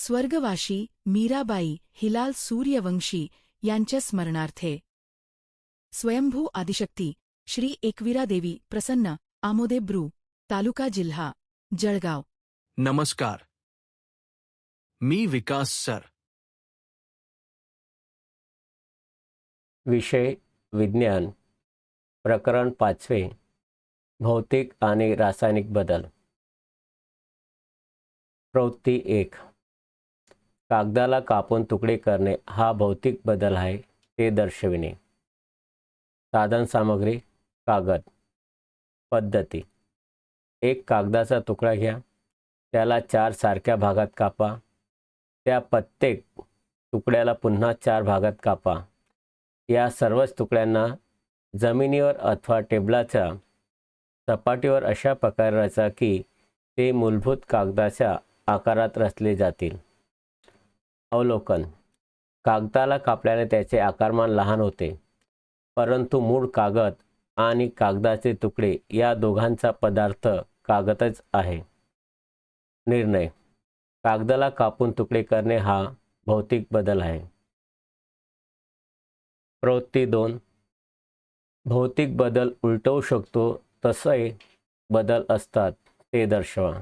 स्वर्गवाशी मीराबाई हिलाल सूर्यवंशी यांच्या स्मरणार्थे. स्वयंभू आदिशक्ती श्री एकविरा देवी प्रसन्न आमोदे ब्रू तालुका जिल्हा जळगाव. नमस्कार. मी विकास सर. विषय विज्ञान प्रकरण पाचवे भौतिक आणि रासायनिक बदल. प्रवृत्ती एक. कागदाला कापून तुकडे करणे हा भौतिक बदल आहे ते दर्शविणे. साधन सामग्री कागद. पद्धती. एक कागदाचा तुकडा घ्या त्याला चार सारख्या भागात कापा त्या प्रत्येक तुकड्याला पुन्हा चार भागात कापा. या सर्वच तुकड्यांना जमिनीवर अथवा टेबलाच्या सपाटीवर अशा प्रकारे रचा की ते मूलभूत कागदाच्या आकारात रचले जातील. अवलोकन. कागदाला कापल्याने त्याचे आकारमान लहान होते. परंतु मूळ कागद आणि कागदाचे तुकडे या दोघांचा पदार्थ कागदच आहे. निर्णय. कागदाला कापून तुकडे करणे हा भौतिक बदल आहे. प्रवृत्ती दोन. भौतिक बदल उलटवू शकतो तसे बदल असतात ते दर्शवा.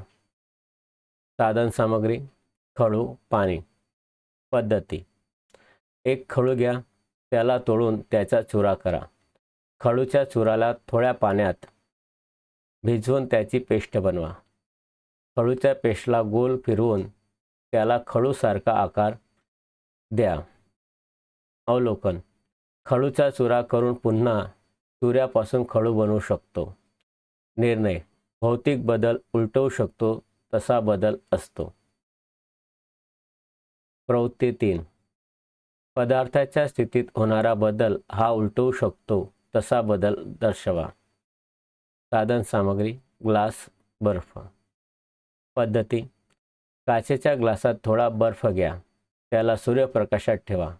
साधन सामग्री खडू पाणी. पद्धती. एक खळू घ्या त्याला तोडून त्याचा चुरा करा. खळूच्या चुराला थोड्या पाण्यात भिजवून त्याची पेस्ट बनवा. खळूच्या पेस्टला गोल फिरवून त्याला खळूसारखा आकार द्या. अवलोकन. खडूचा चुरा करून पुन्हा चुऱ्यापासून खळू बनवू शकतो. निर्णय. भौतिक बदल उलटवू शकतो तसा बदल असतो. प्रवृत्ती तीन पदार्थाच्या स्थितीत होणारा बदल हा उलटवू शकतो तसा बदल दर्शवा. साधन सामग्री ग्लास बर्फ. पद्धती. काचेच्या ग्लासात थोडा बर्फ घ्या. त्याला सूर्यप्रकाशात ठेवा.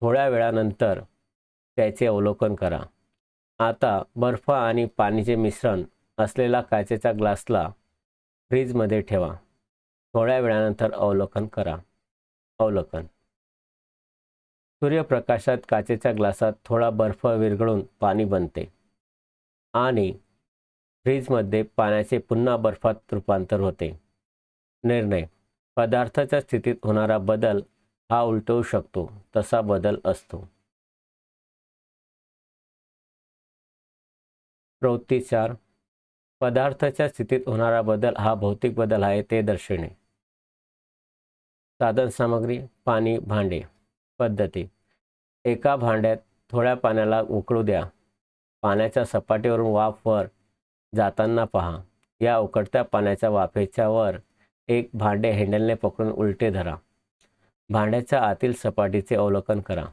थोड्या वेळानंतर त्याचे अवलोकन करा. आता बर्फ आणि पाणीचे मिश्रण असलेला काचेच्या ग्लासला फ्रीजमध्ये ठेवा. थोड्या वेळानंतर अवलोकन करा. अवलोकन सूर्यप्रकाशात काचेच्या ग्लासात थोडा बर्फ विरघळून पाणी बनते. आणि फ्रीजमध्ये पाण्याचे पुन्हा बर्फात रूपांतर होते. निर्णय पदार्थाच्या स्थितीत होणारा बदल हा उलटवू शकतो तसा बदल असतो. प्रवृत्ती चार पदार्थाच्या स्थितीत होणारा बदल हा भौतिक बदल आहे ते दर्शविणे. साधन सामग्री पाणी भांडे. पद्धती. एका भांड्यात थोड्या पाण्याला उकळू द्या. पाण्याच्या सपाटीवरून वाफ वर जाताना पहा. या उकडत्या पाण्याच्या वाफेच्या वर एक भांडे हँडलने पकडून उलटे धरा. भांड्याच्या आतील सपाटीचे अवलोकन करा.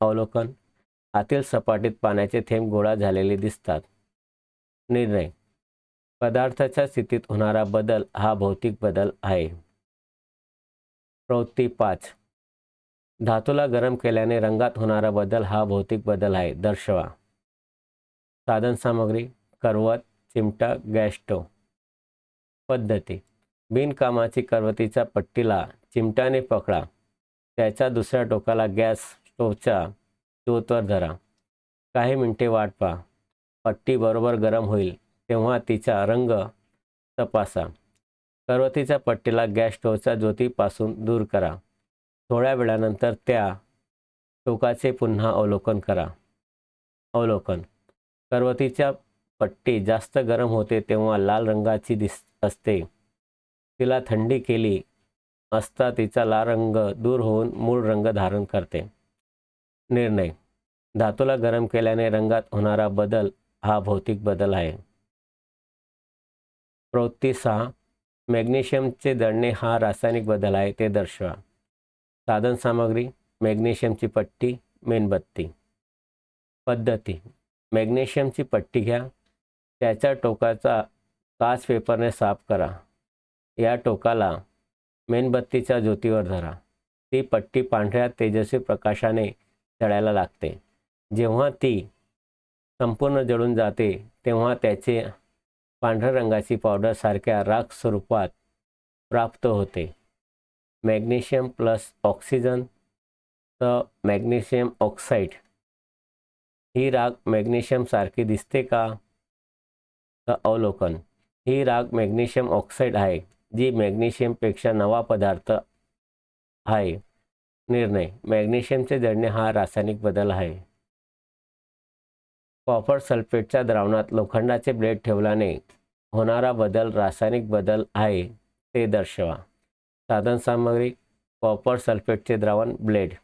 अवलोकन. आतील सपाटीत पाण्याचे थेंब गोळा झालेले दिसतात. निर्णय. पदार्थाच्या स्थितीत होणारा बदल हा भौतिक बदल आहे. प्रवृत्ती पाच धातूला गरम केल्याने रंगात होणारा बदल हा भौतिक बदल आहे. दर्शवा. साधनसामग्री करवत चिमटा गॅस स्टोव. पद्धती. बिनकामाची करवतीच्या पट्टीला चिमट्याने पकडा. त्याच्या दुसऱ्या टोकाला गॅस स्टोवच्या चोतवर धरा. काही मिनटे वाट पहा. पट्टी बरोबर गरम होईल तेव्हा तिचा रंग तपासा. करवतीच्या पट्टीला गॅस स्टोव्हच्या ज्योतीपासून दूर करा. थोड्या वेळानंतर त्या टोकाचे पुन्हा अवलोकन करा. अवलोकन. करवतीच्या पट्टी जास्त गरम होते तेव्हा लाल रंगाची दिस असते. तिला थंडी केली असता तिचा लाल रंग दूर होऊन मूळ रंग धारण करते. निर्णय. धातूला गरम केल्याने रंगात होणारा बदल हा भौतिक बदल आहे. प्रवृत्ती सहा. मॅग्नेशियमचे जळणे हा रासायनिक बदल आहे ते दर्शवा. साधन सामग्री मॅग्नेशियमची पट्टी मेणबत्ती. पद्धती. मॅग्नेशियमची पट्टी घ्या त्याच्या टोकाचा काच पेपरने साफ करा. या टोकाला मेणबत्तीच्या ज्योतीवर धरा. ती पट्टी पांढऱ्या तेजस्वी प्रकाशाने जळायला लागते. जेव्हा ती संपूर्ण जळून जाते तेव्हा त्याचे पांढऱ्या रंगाची पावडर सारख्या राख स्वरूपात प्राप्त होते. मॅग्नेशियम प्लस ऑक्सिजन तर मॅग्नेशियम ऑक्साईड. ही राग मॅग्नेशियमसारखी दिसते का? तर अवलोकन. ही राग मॅग्नेशियम ऑक्साईड आहे जी मॅग्नेशियमपेक्षा नवा पदार्थ आहे. निर्णय. मॅग्नेशियमचे जडणे हा रासायनिक बदल आहे. कॉपर सल्फेटच्या द्रावणात लोखंडाचे ब्लेड ठेवल्याने होणारा बदल रासायनिक बदल आहे ते दर्शवा. साधनसामग्री कॉपर सल्फेटचे द्रावण ब्लेड.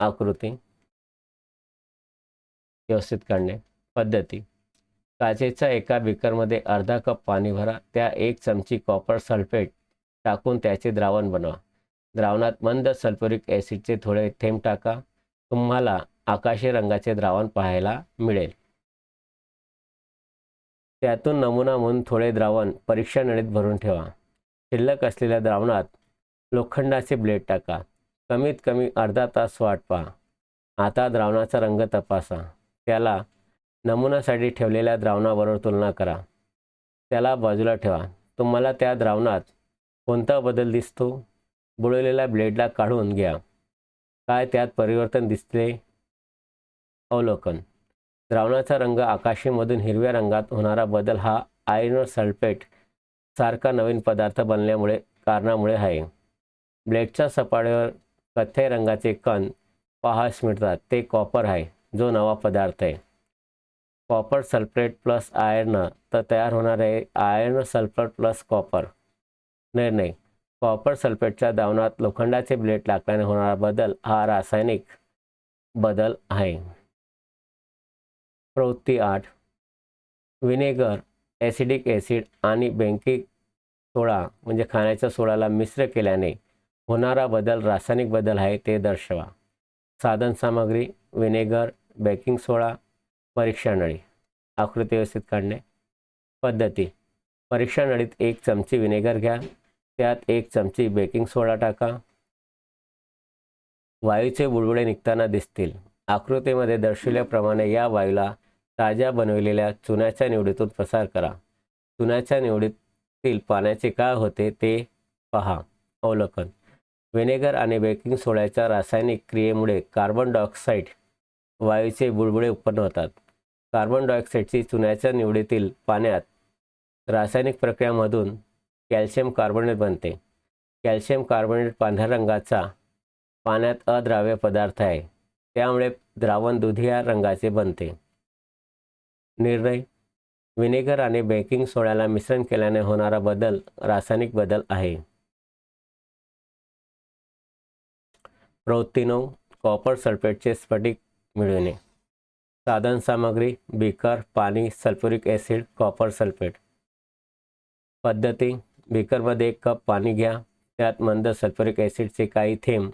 आकृती. व्यवस्थित काढणे. पद्धती. काचेच्या एका बिकरमध्ये अर्धा कप पाणी भरा त्या एक चमची कॉपर सल्फेट टाकून त्याचे द्रावण बनवा. द्रावणात मंद सल्फ्युरिक ॲसिडचे थोडे थेंब टाका. तुम्हाला आकाशी रंगाचे द्रावण पाहायला मिळेल. त्यातून नमुना म्हणून थोडे द्रावण परीक्षा नळीत भरून ठेवा. शिल्लक असलेल्या द्रावणात लोखंडाचे ब्लेड टाका. कमीत कमी अर्धा तास वाट पहा. आता द्रावणाचा रंग तपासा. त्याला नमुनासाठी ठेवलेल्या द्रावणाबरोबर तुलना करा. त्याला बाजूला ठेवा. तुम्हाला त्या द्रावणात कोणता बदल दिसतो? बुडवलेल्या ब्लेडला काढून घ्या. काय त्यात परिवर्तन दिसते अवलोकन. द्रावणाचा रंग आकाशीमधून हिरव्या रंगात होणारा बदल हा आयर्न सल्फेट सारखा नवीन पदार्थ बनल्यामुळे कारणामुळे आहे. ब्लेडच्या सपाटीवर कथ्थई रंगाचे कण पाहास मिळतात ते कॉपर आहे. जो नवा पदार्थ आहे. कॉपर सल्फेट प्लस आयर्न तर तयार होणार आहे आयर्न सल्फेट प्लस कॉपर. निर्णय कॉपर सल्फेटच्या द्रावणात लोखंडाचे ब्लेड टाकल्याने होणारा बदल हा रासायनिक बदल आहे. प्रवृत्ती आठ. विनेगर ॲसिडिक ॲसिड आणि बँकिक सोडा म्हणजे खाण्याच्या सोडाला मिश्र केल्याने होणारा बदल रासायनिक बदल आहे ते दर्शवा. साधन सामग्री विनेगर बेकिंग सोडा परीक्षा नळी. आकृती व्यवस्थित काढणे. पद्धती. परीक्षा नळीत एक चमची विनेगर घ्या. त्यात एक चमची बेकिंग सोडा टाका. वायूचे बुडबुडे निघताना दिसतील. आकृतीमध्ये दर्शविल्याप्रमाणे या वायूला ताज्या बनविलेल्या चुन्याच्या निवडीतून प्रसार करा. चुन्याच्या निवडीतील पाण्याचे काय होते ते पहा. अवलोकन. व्हिनेगर आणि बेकिंग सोड्याच्या रासायनिक क्रियेमुळे कार्बन डायऑक्साईड वायूचे बुडबुडे उत्पन्न होतात. कार्बन डायऑक्साईडची चुन्याच्या निवडीतील पाण्यात रासायनिक प्रक्रियामधून कॅल्शियम कार्बोनेट बनते. कॅल्शियम कार्बोनेट पांढऱ्या रंगाचा पाण्यात अद्राव्य पदार्थ आहे. त्यामुळे द्रावण दुधिया रंगाचे बनते. निर्णय. विनेगर आणि बेकिंग सोड्याला मिश्रण केल्याने होणारा बदल रासायनिक बदल आहे. प्रवृत्ती कॉपर सल्फेटचे स्फटिक मिळविणे. साधन सामग्री बिकर पाणी सल्फ्युरिक ॲसिड कॉपर सल्फेट. पद्धती बिकरमध्ये एक कप पाणी घ्या त्यात मंद सल्फ्युरिक ॲसिडचे काही थेंब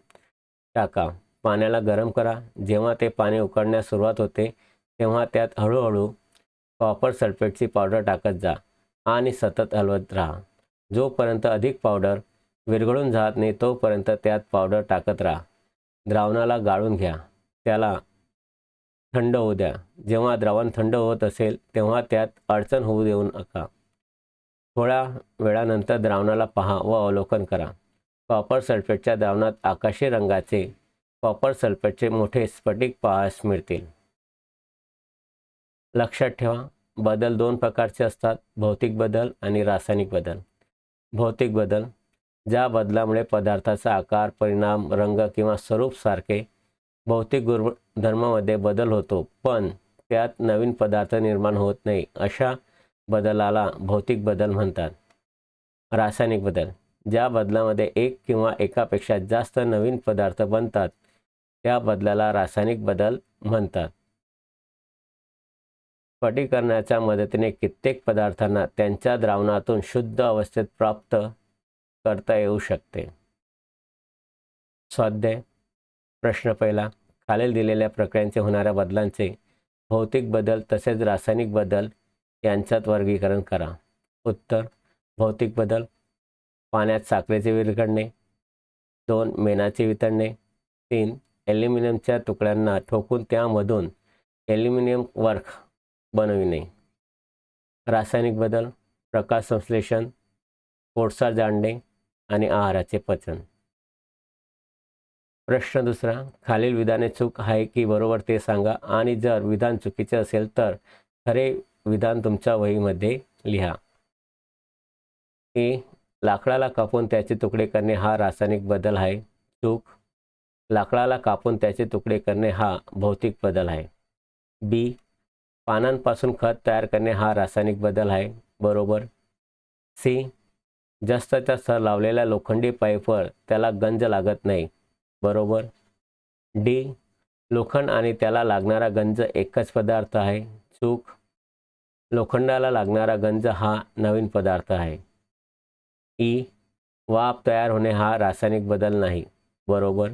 टाका. पाण्याला गरम करा. जेव्हा ते पाणी उकळण्यास सुरुवात होते तेव्हा त्यात हळूहळू कॉपर सल्फेटची पावडर टाकत जा आणि सतत हलवत राहा. जोपर्यंत अधिक पावडर विरघळून जात नाही तोपर्यंत त्यात पावडर टाकत राहा. द्रावणाला गाळून घ्या. त्याला थंड होऊ द्या. जेव्हा द्रावण थंड होत असेल तेव्हा त्यात अडचण होऊ देऊ नका. थोड्या वेळानंतर द्रावणाला पहा व अवलोकन करा. कॉपर सल्फेटच्या द्रावणात आकाशी रंगाचे कॉपर सल्फेटचे मोठे स्फटिक पाहास मिळतील. लक्षात ठेवा बदल दोन प्रकारचे असतात भौतिक बदल आणि रासायनिक बदल. भौतिक बदल ज्या बदलामुळे पदार्थाचा आकार परिणाम रंग किंवा स्वरूप सारखे भौतिक गुणधर्मामध्ये बदल होतो पण त्यात नवीन पदार्थ निर्माण होत नाही अशा बदलाला भौतिक बदल म्हणतात. रासायनिक बदल ज्या बदलामध्ये एक किंवा एकापेक्षा जास्त नवीन पदार्थ बनतात त्या बदलाला रासायनिक बदल म्हणतात. स्फटिकरणाच्या मदतीने कित्येक पदार्थांना त्यांच्या द्रावणातून शुद्ध अवस्थेत प्राप्त करता येऊ शकते. स्वाध्याय. प्रश्न पहिला. खालील दिलेल्या प्रक्रियांचे होणाऱ्या बदलांचे भौतिक बदल तसेच रासायनिक बदल यांच्यात वर्गीकरण करा. उत्तर. भौतिक बदल. पाण्यात साखरेचे विरघळणे. दोन. मेणाचे वितळणे. तीन. ॲल्युमिनियमच्या तुकड्यांना ठोकून त्यामधून ॲल्युमिनियम बनविणे रासायनिक बदल प्रकाश संश्लेषण पोटसार जाणणे आणि आहाराचे पचन. प्रश्न दुसरा खालील विधाने चूक आहे की बरोबर ते सांगा आणि जर विधान चुकीचे असेल तर खरे विधान तुमच्या वहीमध्ये लिहा. ए लाकडाला कापून त्याचे तुकडे करणे हा रासायनिक बदल आहे. चूक लाकडाला कापून त्याचे तुकडे करणे हा भौतिक बदल आहे. बी पानांपासून खत तयार करणे हा रासायनिक बदल आहे. बरोबर? सी. जास्त जास्त लावलेल्या लोखंडी पाईपवर त्याला गंज लागत नाही. बरोबर? डी. लोखंड आणि त्याला लागणारा गंज एकच पदार्थ आहे. चूक? लोखंडाला लागणारा गंज हा नवीन पदार्थ आहे. ई. वाफ तयार होणे हा रासायनिक बदल नाही. बरोबर?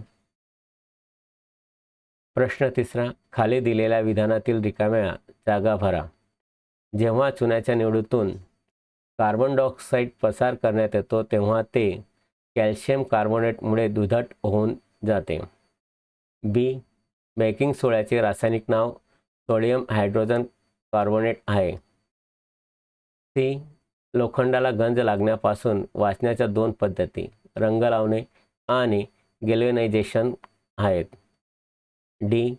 प्रश्न तिसरा खाली दिलेल्या विधानातील रिकाम्या जागा भरा. जेव्हा चुन्याच्या निवडीतून कार्बन डायऑक्साईड पसार करण्यात येतो तेव्हा ते कॅल्शियम कार्बोनेटमुळे दुधट होऊन जाते. बी बेकिंग सोड्याचे रासायनिक नाव सोडियम हायड्रोजन कार्बोनेट आहे. सी लोखंडाला गंज लागण्यापासून वाचण्याच्या दोन पद्धती रंग लावणे आणि गेल्वेनायझेशन आहेत. डी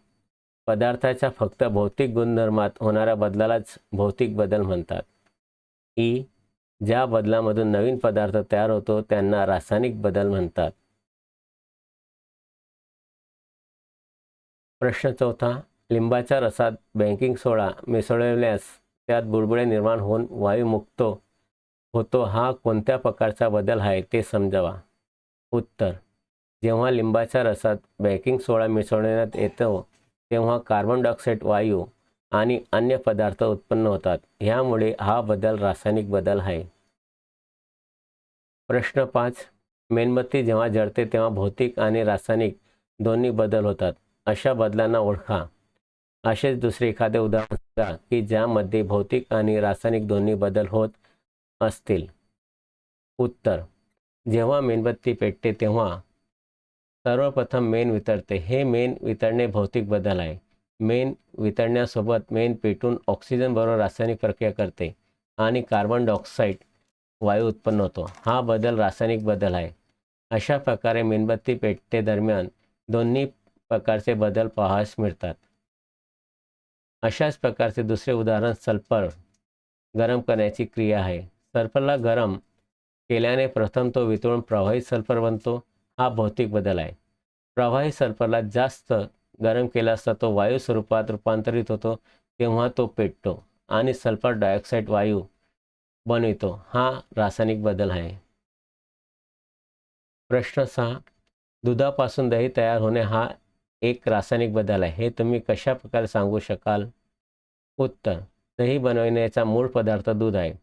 पदार्थाच्या फक्त भौतिक गुणधर्मात होणाऱ्या बदलालाच भौतिक बदल म्हणतात. ई ज्या बदलामधून नवीन पदार्थ तयार होतो त्यांना रासायनिक बदल म्हणतात. प्रश्न चौथा लिंबाच्या रसात बँकिंग सोडा मिसळल्यास त्यात बुडबुडे निर्माण होऊन वायुमुक्त होतो. हा कोणत्या प्रकारचा बदल आहे ते समजावा. उत्तर जेव्हा लिंबाच्या रसात बेकिंग सोडा मिसळण्यात येतो तेव्हा कार्बन डायऑक्साईड वायू आणि अन्य पदार्थ उत्पन्न होतात. ह्यामुळे हा बदल रासायनिक बदल आहे. प्रश्न पाच. मेणबत्ती जेव्हा जळते तेव्हा भौतिक आणि रासायनिक दोन्ही बदल होतात. अशा बदलांना ओळखा. असेच दुसरे एखादे उदाहरण सांगा की ज्यामध्ये भौतिक आणि रासायनिक दोन्ही बदल होत असतील. उत्तर. जेव्हा मेणबत्ती पेटते तेव्हा सर्वप्रथम मेण वितळते. हे मेण वितळणे भौतिक बदल आहे. मेण वितळण्यासोबत मेण पेटून ऑक्सिजनबरोबर रासायनिक प्रक्रिया करते आणि कार्बन डायऑक्साईड वायू उत्पन्न होतो. हा बदल रासायनिक बदल आहे. अशा प्रकारे मेणबत्ती पेटते दरम्यान दोन्ही प्रकारचे बदल पाहास मिळतात. अशाच प्रकारचे दुसरे उदाहरण सल्फर गरम करण्याची क्रिया आहे. सल्फरला गरम केल्याने प्रथम तो वितळून प्रवाही सल्फर बनतो. हा भौतिक बदल आहे. प्रवाही सल्फरला जास्त गरम केला असता तो वायू स्वरूपात रूपांतरित होतो तेव्हा तो पेटतो आणि सल्फर डायऑक्साईड वायू बनवितो. हा रासायनिक बदल आहे. प्रश्न सहा दुधापासून दही तयार होणे हा एक रासायनिक बदल आहे. हे तुम्ही कशा प्रकारे सांगू शकाल? उत्तर दही बनवण्याचा मूळ पदार्थ दूध आहे.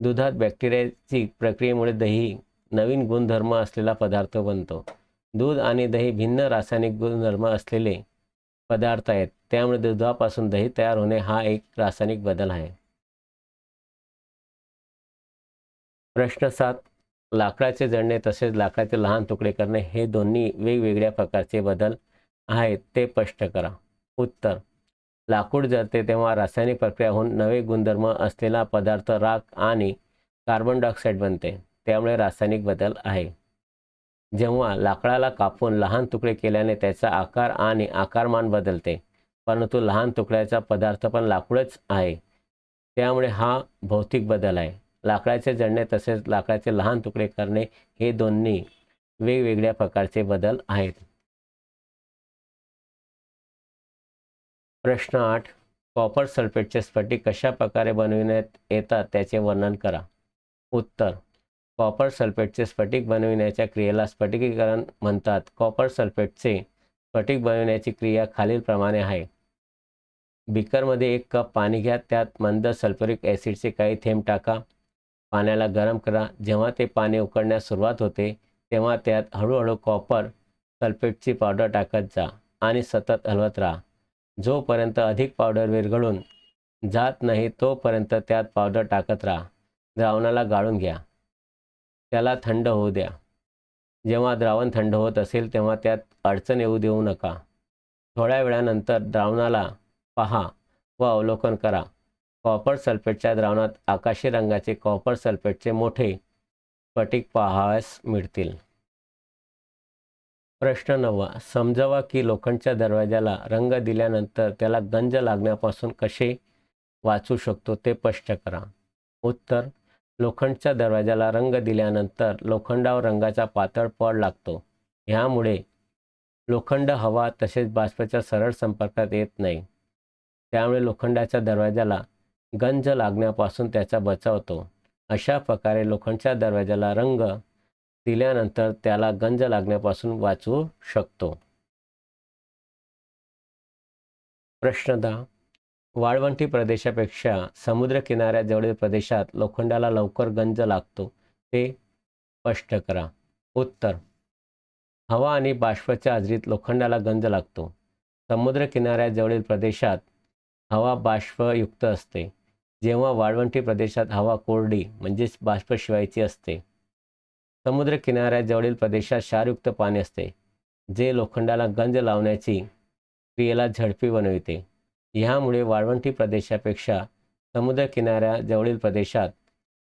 दुधात बॅक्टेरियाची प्रक्रियेमुळे दही नवीन गुणधर्म असलेला पदार्थ बनतो. दूध आणि दही भिन्न रासायनिक गुणधर्म असलेले पदार्थ आहेत. त्यामुळे दुधापासून दही तयार होणे हा एक रासायनिक बदल आहे. प्रश्न सात. लाकडाचे जळणे तसेच लाकडाचे लहान तुकडे करणे हे दोन्ही वेगवेगळ्या प्रकारचे बदल आहेत ते स्पष्ट करा. उत्तर. लाकूड जळते तेव्हा रासायनिक प्रक्रिया होऊन नवे गुणधर्म असलेला पदार्थ राख आणि कार्बन डायऑक्साईड बनते. त्यामुळे रासायनिक बदल आहे. जेव्हा लाकडाला कापून लहान तुकडे केल्याने त्याचा आकार आणि आकारमान बदलते परंतु लहान तुकड्याचा पदार्थ पण लाकूडच आहे. त्यामुळे हा भौतिक बदल आहे. लाकडाचे जडणे तसेच लाकडाचे लहान तुकडे करणे हे दोन्ही वेगवेगळ्या प्रकारचे बदल आहेत. प्रश्न आठ. कॉपर सल्फेटचे स्फटिक कशा प्रकारे बनविण्यात येतात त्याचे वर्णन करा. उत्तर. कॉपर सल्फेटचे स्फटिक बनविण्याच्या क्रियेला स्फटिकीकरण म्हणतात. कॉपर सल्फेटचे स्फटिक बनविण्याची क्रिया खालीलप्रमाणे आहे. बीकरमध्ये एक कप पाणी घ्या त्यात मंद सल्फ्युरिक ॲसिडचे काही थेंब टाका. पाण्याला गरम करा. जेव्हा ते पाणी उकळण्यास सुरुवात होते तेव्हा त्यात हळूहळू कॉपर सल्फेटची पावडर टाकत जा आणि सतत हलवत राहा. जोपर्यंत अधिक पावडर विरघळून जात नाही तोपर्यंत त्यात पावडर टाकत राहा. द्रावणाला गाळून घ्या. त्याला थंड होऊ द्या. जेव्हा द्रावण थंड होत असेल तेव्हा त्यात अडचण येऊ देऊ नका. थोड्या वेळानंतर द्रावणाला पहा व अवलोकन करा. कॉपर सल्फेटच्या द्रावणात आकाशी रंगाचे कॉपर सल्फेटचे मोठे स्फटिक पाहावयास मिळतील. प्रश्न नववा. समजावा की लोखंडच्या दरवाजाला रंग दिल्यानंतर त्याला गंज लागण्यापासून कसे वाचू शकतो ते स्पष्ट करा. उत्तर लोखंडच्या दरवाजाला रंग दिल्यानंतर लोखंडावर रंगाचा पातळ पड लागतो. ह्यामुळे लोखंड हवा तसेच बाष्पाच्या सरळ संपर्कात येत नाही. त्यामुळे लोखंडाच्या दरवाजाला गंज लागण्यापासून त्याचा बचाव होतो. अशा प्रकारे लोखंडच्या दरवाजाला रंग दिल्यानंतर त्याला गंज लागण्यापासून वाचवू शकतो. प्रश्न दहा. वाळवंटी प्रदेशापेक्षा समुद्रकिनाऱ्याजवळील प्रदेशात लोखंडाला लवकर गंज लागतो ते स्पष्ट करा. उत्तर. हवा आणि बाष्पाच्या आजरीत लोखंडाला गंज लागतो. समुद्रकिनाऱ्याजवळील प्रदेशात हवा बाष्पयुक्त असते. जेव्हा वाळवंटी प्रदेशात हवा कोरडी म्हणजेच बाष्पशिवायची असते. समुद्रकिनाऱ्याजवळील प्रदेशात क्षारयुक्त पाणी असते जे लोखंडाला गंज लावण्याची क्रियेला झडपी बनविते. ह्यामुळे वाळवंटी प्रदेशापेक्षा समुद्रकिनाऱ्याजवळील प्रदेशात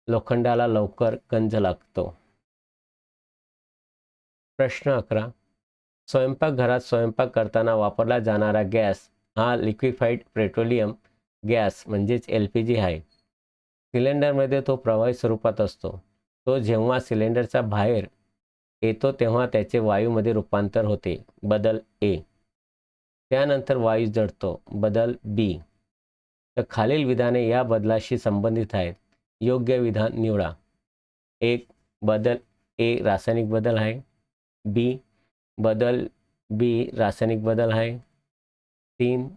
लोखंडाला लवकर गंज लागतो. प्रश्न अकरा. स्वयंपाकघरात स्वयंपाक करताना वापरला जाणारा गॅस हा लिक्विफाईड पेट्रोलियम गॅस म्हणजेच एल पी जी आहे. सिलेंडरमध्ये तो प्रवाही स्वरूपात असतो. तो जेव्हा सिलेंडरचा बाहेर येतो तेव्हा त्याचे वायूमध्ये रूपांतर होते. बदल ए. त्यानंतर वायू जडतो बदल बी तर खालील विधाने या बदलाशी संबंधित आहेत. योग्य विधान निवडा. एक बदल ए रासायनिक बदल आहे. बी बदल बी रासायनिक बदल आहे. तीन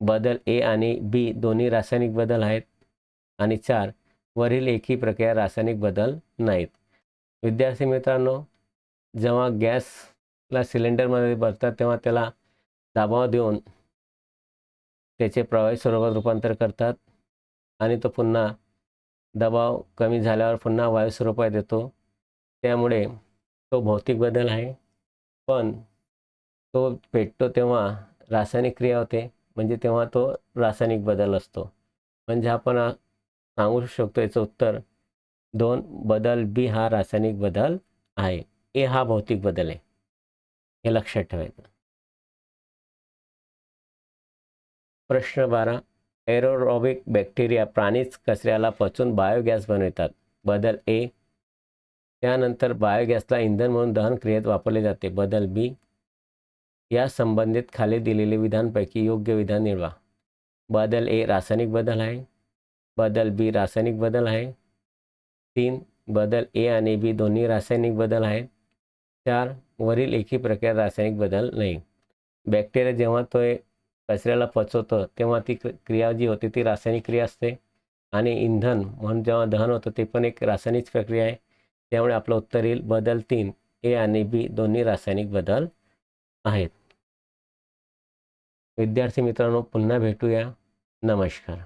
बदल ए आणि बी दोन्ही रासायनिक बदल आहेत. आणि चार वरील एकही प्रक्रिया रासायनिक बदल नाहीत. विद्यार्थी मित्रांनो जेव्हा गॅसला सिलेंडरमध्ये भरतात तेव्हा त्याला दाबाव देऊन त्याचे प्रवाही स्वरूपात रूपांतर करतात. आणि तो पुन्हा दबाव कमी झाल्यावर पुन्हा वायू स्वरूपात येतो. त्यामुळे तो भौतिक बदल आहे. पण तो पेटतो तेव्हा रासायनिक क्रिया होते. म्हणजे तेव्हा तो रासायनिक बदल असतो. म्हणजे आपण सांगू शकतो याचं उत्तर दोन बदल बी हा रासायनिक बदल आहे. ए हा भौतिक बदल आहे. हे लक्षात ठेवायचं. प्रश्न बारा. एरोरॉबिक बॅक्टेरिया प्राणीच कचऱ्याला पचून बायोगॅस बनवितात. बदल ए. त्यानंतर बायोगॅसला इंधन म्हणून दहन क्रियेत वापरले जाते. बदल बी. या संबंधित खाली दिलेले विधानपैकी योग्य विधान निवडा. बदल ए. रासायनिक बदल आहे. बदल बी. रासायनिक बदल आहे. तीन. बदल ए आणि बी दोन्ही रासायनिक बदल आहेत. चार. वरील एकही प्रकार रासायनिक बदल नाही. बॅक्टेरिया जेव्हा तो कचऱ्याला पचवतं तेव्हा ती क्रिया जी होते ती रासायनिक क्रिया असते. आणि इंधन म्हणून जेव्हा दहन होतं ते पण एक रासायनिक प्रक्रिया आहे. त्यामुळे आपलं उत्तर येईल बदल तीन ए आणि बी दोन्ही रासायनिक बदल आहेत. विद्यार्थी मित्रांनो पुन्हा भेटूया. नमस्कार.